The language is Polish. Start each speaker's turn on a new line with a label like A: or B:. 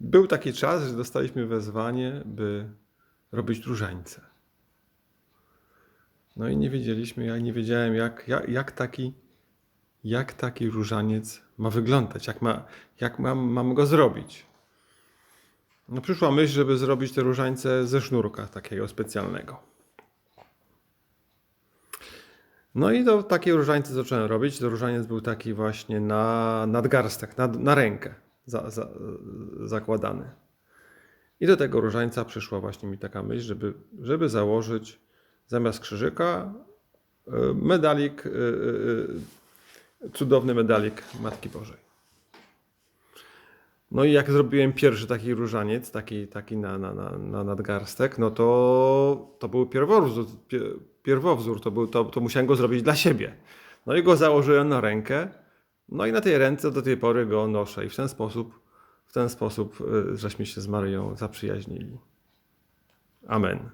A: Był taki czas, że dostaliśmy wezwanie, by robić różańce. No i nie wiedzieliśmy, ja nie wiedziałem, jak, jak, jak, taki, jak taki różaniec ma wyglądać, jak, ma, jak mam, mam go zrobić. No przyszła myśl, żeby zrobić te różańce ze sznurka takiego specjalnego. No i to takie różańce zacząłem robić. To różaniec był taki właśnie na nadgarstek, na, na rękę za, za, zakładany. I do tego różańca przyszła właśnie mi taka myśl, żeby, żeby założyć zamiast krzyżyka y, medalik, y, y, cudowny medalik Matki Bożej. No i jak zrobiłem pierwszy taki różaniec, taki, taki na, na, na, na nadgarstek, no to to był pierwowzór, pie- pierwowzór to, był, to, to musiałem go zrobić dla siebie. No i go założyłem na rękę, no i na tej ręce do tej pory go noszę i w ten sposób, w ten sposób y, żeśmy się z Maryją zaprzyjaźnili. Amen.